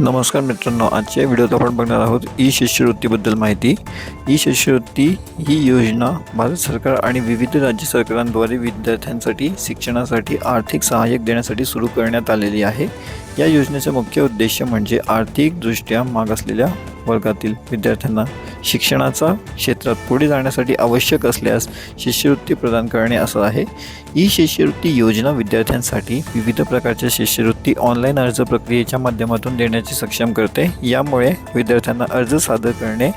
नमस्कार मित्रांनो आजच्या व्हिडिओत आपण बघणार आहोत ई शिष्यवृत्तीबद्दल माहिती. ई शिष्यवृत्ती ही योजना भारत सरकार आणि विविध राज्य सरकारांद्वारे विद्यार्थ्यांसाठी शिक्षणासाठी आर्थिक सहाय्यक देण्यासाठी सुरू करण्यात आलेली आहे. या योजनेचा मुख्य उद्देश म्हणजे आर्थिकदृष्ट्या मागासलेल्या वर्गातील विद्यार्थ्यांना शिक्षणाचा क्षेत्रात पुढे जाण्यासाठी आवश्यक असल्यास शिष्यवृत्ती प्रदान करणे असं आहे. ई शिष्यवृत्ती योजना विद्यार्थ्यांसाठी विविध प्रकारच्या शिष्यवृत्ती ऑनलाईन अर्ज प्रक्रियेच्या माध्यमातून देण्याची सक्षम करते. यामुळे विद्यार्थ्यांना अर्ज सादर करणे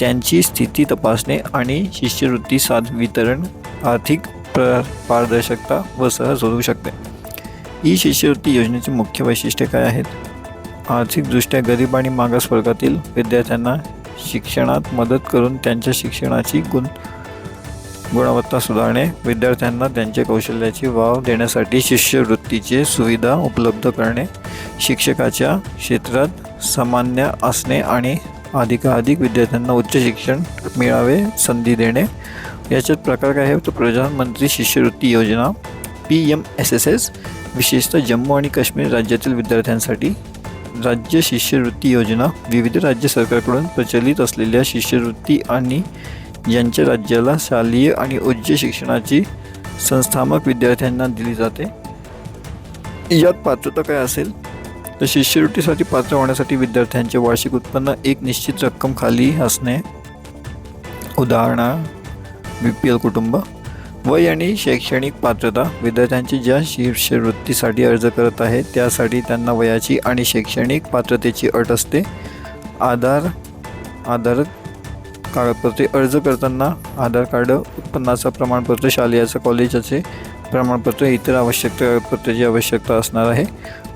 त्यांची स्थिती तपासणे आणि शिष्यवृत्ती साध वितरण आर्थिक प्र पारदर्शकता व सहज होऊ शकते. ई शिष्यवृत्ती योजनेचे मुख्य वैशिष्ट्ये काय आहेत? आर्थिकदृष्ट्या गरीब आणि मागास वर्गातील विद्यार्थ्यांना शिक्षणात मदत करून त्यांच्या शिक्षणाची गुण गुणवत्ता सुधारणे विद्यार्थ्यांना त्यांच्या कौशल्याची वाव देण्यासाठी शिष्यवृत्तीची सुविधा उपलब्ध करणे शिक्षकाच्या क्षेत्रात सामान्य असणे आणि अधिकाधिक विद्यार्थ्यांना उच्च शिक्षण मिळावे संधी देणे. याच्यात प्रकार काय आहे तर प्रधानमंत्री शिष्यवृत्ती योजना P M S S S विशेषतः जम्मू आणि काश्मीर राज्यातील विद्यार्थ्यांसाठी राज्य शिष्यवृत्ती योजना विविध राज्य सरकारकडून प्रचलित असलेल्या शिष्यवृत्ती आणि ज्यांच्या राज्याला शालेय आणि उच्च शिक्षणाची संस्थामक विद्यार्थ्यांना दिली जाते. यात पात्रता काय असेल? तर शिष्यवृत्तीसाठी पात्र होण्यासाठी विद्यार्थ्यांचे वार्षिक उत्पन्न एक निश्चित रक्कम खाली असणे. उदाहरणा बी पी एल कुटुंब. वय आणि शैक्षणिक पात्रता. विद्यार्थ्यांची ज्या शिष्यवृत्तीसाठी अर्ज करत आहे त्यासाठी त्यांना वयाची आणि शैक्षणिक पात्रतेची अट असते. आधार आधार कागदपत्रे अर्ज करताना आधार कार्ड उत्पन्नाचं प्रमाणपत्र शालेयाचं कॉलेजाचे प्रमाणपत्र इतर आवश्यक कागदपत्राची आवश्यकता असणार आहे.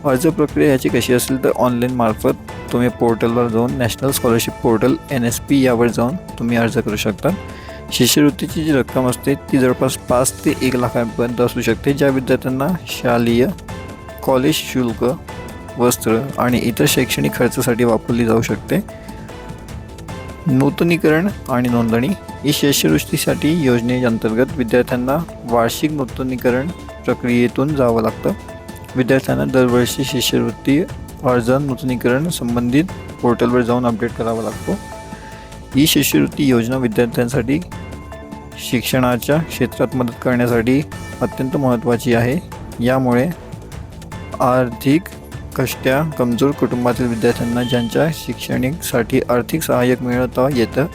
अर्ज प्रक्रिया याची कशी असेल तर ऑनलाईन मार्फत तुम्ही पोर्टलवर जाऊन national scholarship portal N S P यावर जाऊन तुम्ही अर्ज करू शकता. शिष्यवृत्तीची जी रक्कम असते ती जवळपास पाच ते एक लाखांपर्यंत असू शकते ज्या विद्यार्थ्यांना शालेय कॉलेज शुल्क वस्त्र आणि इतर शैक्षणिक खर्चासाठी वापरली जाऊ शकते. नूतनीकरण आणि नोंदणी ही शिष्यवृत्तीसाठी योजनेअंतर्गत विद्यार्थ्यांना वार्षिक नूतनीकरण प्रक्रियेतून जावं लागतं. विद्यार्थ्यांना दरवर्षी शिष्यवृत्ती अर्ज नूतनीकरण संबंधित पोर्टलवर जाऊन अपडेट करावा लागतो. ही शिष्यवृत्ती योजना विद्यार्थ्यांसाठी शिक्षणाच्या क्षेत्रात मदत करण्यासाठी अत्यंत महत्त्वाची आहे. यामुळे आर्थिक कष्ट्या कमजोर कुटुंबातील विद्यार्थ्यांना ज्यांच्या शिक्षणिकसाठी आर्थिक सहाय्यक मिळवता येतं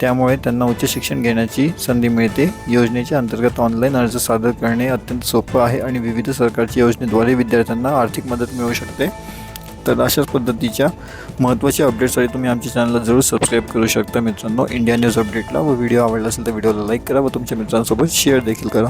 त्यामुळे त्यांना उच्च शिक्षण घेण्याची संधी मिळते. योजनेच्या अंतर्गत ऑनलाईन अर्ज सादर करणे अत्यंत सोपं आहे आणि विविध सरकारच्या योजनेद्वारे विद्यार्थ्यांना आर्थिक मदत मिळू शकते. तर अशाच पद्धतीच्या महत्त्वाच्या अपडेटसाठी तुम्ही आमच्या चॅनलला जरूर सबस्क्राईब करू शकता मित्रांनो. इंडिया न्यूज अपडेटला व व्हिडिओ आवडला असेल तर व्हिडिओला लाईक करा व तुमच्या मित्रांसोबत शेअर देखील करा.